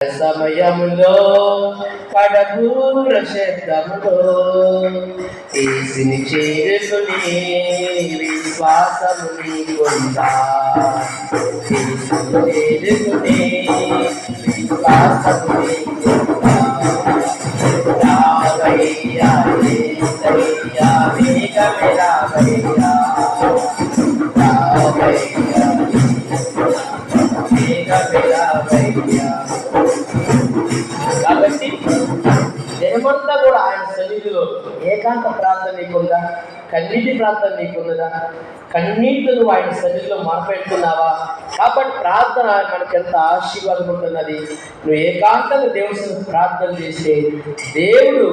సమయములో కడపూర శబ్దములో ఏసిని చేరుకుని విశ్వాసముని పొందా చేరుకుని విశ్వాసముని పొందా కాబట్టి దినమంతా కూడా ఆయన సన్నిధిలో ఏకాంత ప్రార్థన నీకుందా? కన్నీటి ప్రాంతం నీకున్నదా కన్నీటితో నువ్వు ఆయన సన్నిధిలో మార్పెట్టుకున్నావా కాబట్టి ప్రార్థన మనకు ఎంత ఆశీర్వాదం ఉంటున్నది. నువ్వు ఏకాంతంగా దేవుడిని ప్రార్థన చేస్తే దేవుడు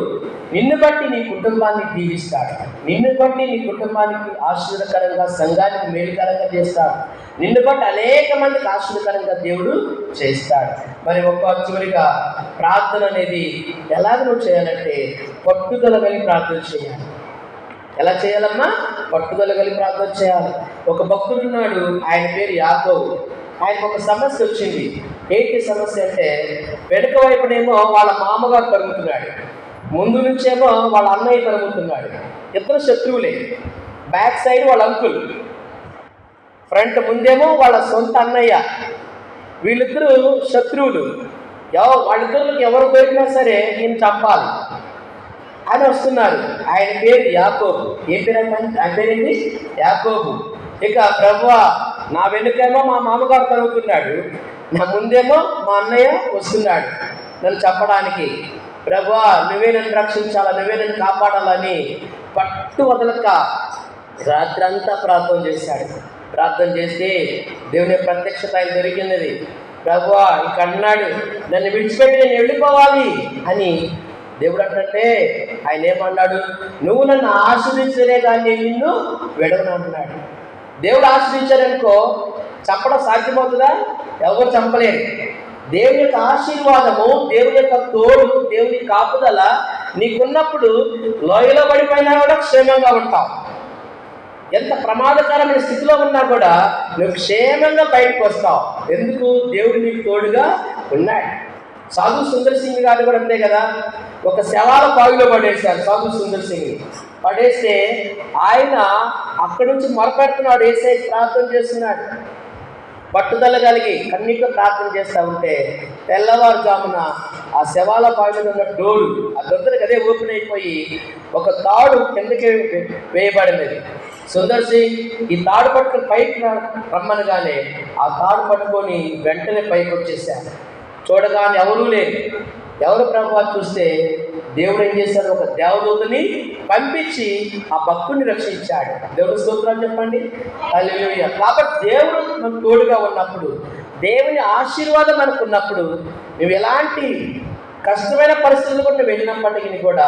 నిన్ను బట్టి నీ కుటుంబాన్ని దీవిస్తాడు. నిన్ను బట్టి నీ కుటుంబానికి ఆశీర్వదకరంగా సంఘానికి మేలుకరంగా చేస్తాడు. నిన్ను బట్టి అనేక మందికి ఆశీర్వదకరంగా దేవుడు చేస్తాడు. మరి ఒక్క చివరిగా ప్రార్థన అనేది ఎలాగ నువ్వు చేయాలంటే పట్టుదల కలిగి ప్రార్థన చేయాలి. ఎలా చేయాలమ్మా? పట్టుదల కలిగి ప్రార్థన చేయాలి. ఒక భక్తుడు ఉన్నాడు ఆయన పేరు యాదవ్ ఆయనకు ఒక సమస్య వచ్చింది. ఏంటి సమస్య అంటే వెనుక వైపునేమో వాళ్ళ మామగారు తరుగుతున్నాడు. ముందు నుంచేమో వాళ్ళ అన్నయ్య తరుగుతున్నాడు. ఇద్దరు శత్రువులే. బ్యాక్ సైడ్ వాళ్ళ అంకుల్. ఫ్రంట్ ముందేమో వాళ్ళ సొంత అన్నయ్య. వీళ్ళిద్దరూ శత్రువులు. ఎవ వాళ్ళిద్దరికి ఎవరు దొరికినా సరే ఈయన చంపాలి ఆయన వస్తున్నారు. ఆయన పేరు యాకోబు. ఏం పేరు అంటే పేరేంటి? యాకోబు. ఇక ప్రభు నా వెనుకేమో మా మామగారు తరుగుతున్నాడు. నా ముందేమో మా అన్నయ్య వస్తున్నాడు నన్ను చెప్పడానికి ప్రభా నువ్వే నన్ను రక్షించాలా? నువ్వే నన్ను కాపాడాలని పట్టు వదలక రాత్రంతా ప్రార్థన చేశాడు. ప్రార్థన చేస్తే దేవుని ప్రత్యక్షత ఆయన దొరికినది. ప్రభు ఇక అన్నాడు నన్ను విడిచిపెట్టి నేను వెళ్ళిపోవాలి అని దేవుడు అంటే ఆయన ఏమన్నాడు? నువ్వు నన్ను ఆశ్రయించలే కానీ నిన్ను వెడవను అంటున్నాడు. దేవుడు ఆశ్రయించారనుకో చంపడం సాధ్యమవుతుందా? ఎవరు చంపలేరు. దేవుని యొక్క ఆశీర్వాదము దేవుని యొక్క తోడు దేవుని కాపుదల నీకున్నప్పుడు లోయలో పడిపోయినా కూడా క్షేమంగా ఉంటావు. ఎంత ప్రమాదకరమైన స్థితిలో ఉన్నా కూడా నువ్వు క్షేమంగా బయటకు వస్తావు. ఎందుకు? దేవుడు నీకు తోడుగా ఉన్నాడు. సాధు సుందర్ సింగ్ గారు కూడా అంతే కదా. ఒక శవాల బావిలో పడేశారు సాధు సుందర్ సింగ్. పడేస్తే ఆయన అక్కడి నుంచి మొరపెడుతున్నాడు. వేసే ప్రార్థన చేస్తున్నాడు. పట్టుదల కలిగి కన్నీతో ప్రార్థన చేస్తూ ఉంటే తెల్లవారుజామున ఆ శవాల బావిలో ఉన్న డోరు ఆ దొద్దరికి అదే ఓపెన్ అయిపోయి ఒక తాడు కిందకి వేయబడినది. సుందర్ సింగ్ ఈ తాడు పట్టుకుని పైకి రమ్మనగానే ఆ తాడు పట్టుకొని వెంటనే పైకి వచ్చేసాడు చూడగానే ఎవరూ లేరు. ఎవరు ప్రభావ చూస్తే దేవుడు ఏం చేశాడు? ఒక దేవదూతని పంపించి ఆ భక్తుని రక్షించాడు. దేవుడు స్తోత్రాలు చెప్పండి. హల్లెలూయా. కాబట్టి దేవుడు మనకు తోడుగా ఉన్నప్పుడు దేవుని ఆశీర్వాదం మనకు ఉన్నప్పుడు నువ్వు ఎలాంటి కష్టమైన పరిస్థితులు కూడా వెళ్ళినప్పటికీ కూడా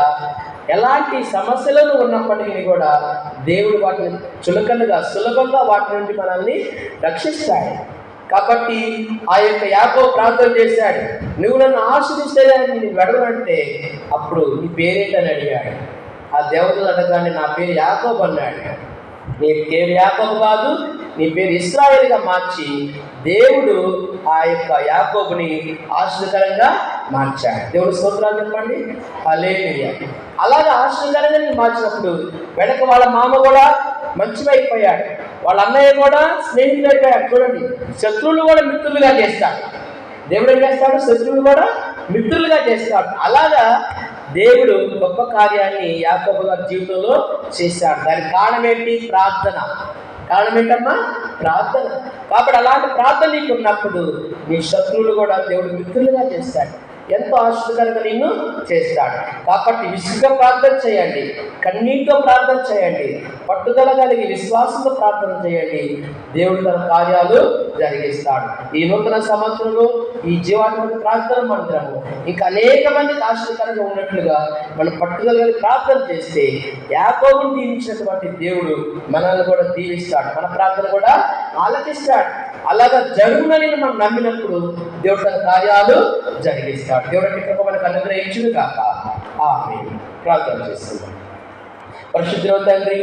ఎలాంటి సమస్యలను ఉన్నప్పటికీ కూడా దేవుడు వాటిని చులకనగా సులభంగా వాటి నుండి మనల్ని రక్షిస్తాడు. కాబట్టి ఆ యొక్క యాకో ప్రార్థన చేశాడు. నువ్వు నన్ను ఆశ్రయిస్తే నేను వెడవనంటే అప్పుడు నీ పేరేంటని అడిగాడు. ఆ దేవతలు అడగానే నా పేరు యాకోబ్ అన్నాడు. నీ పేరు యాకోబ్ కాదు నీ పేరు ఇస్రాయేల్గా మార్చి దేవుడు ఆ యొక్క యాకోబుని ఆశ్రకరంగా మార్చాడు. దేవుడు స్తోత్రాలు చెప్పండి? అలేలుయ్య అలాగా ఆశ్రకరంగా నేను మార్చినప్పుడు వెనక వాళ్ళ మామ కూడా మంచివైపోయాడు. వాళ్ళ అన్నయ్య కూడా స్నేహితులు అయిపోయాడు చూడండి శత్రువులు కూడా మిత్రులుగా చేస్తాడు దేవుడు ఏం చేస్తాడు? శత్రువులు కూడా మిత్రులుగా చేస్తాడు. అలాగా దేవుడు గొప్ప కార్యాన్ని యాకోబు గారి జీవితంలో చేశాడు. దానికి కారణం ఏంటి? ప్రార్థన. కారణం ఏంటమ్మా? ప్రార్థన. కాబట్టి అలాంటి ప్రార్థన నీకు ఉన్నప్పుడు నీ శత్రువులు కూడా దేవుడు మిత్రులుగా చేస్తాడు. ఎంతో ఆశ్చర్యకరంగా నిన్ను చేస్తాడు. కాబట్టి విసుగ్గా ప్రార్థన చేయండి. కన్నీటితో ప్రార్థన చేయండి. పట్టుదల కలిగి విశ్వాసంతో ప్రార్థన చేయండి. దేవుడు తన కార్యాలు జరిగిస్తాడు. ఈ నూతన సంవత్సరంలో ఈ జీవాత్మక ప్రార్థన మందిరము ఇంకా అనేక మంది ఆశ్చర్యకరంగా ఉన్నట్లుగా మనం పట్టుదల కలిగి ప్రార్థన చేస్తే యాకోబుని దీవించినటువంటి దేవుడు మనల్ని కూడా దీవిస్తాడు. మన ప్రార్థన కూడా ఆలకిస్తాడు. అలాగా జరుగునని మనం నమ్మినప్పుడు దేవుడు తన కార్యాలు జరిగిస్తాడు. దేవుడు కృప మనకు అనుగ్రహించును కాక ఆమె ప్రార్థన చేస్తున్నాం. పరిశుద్ధ తండ్రి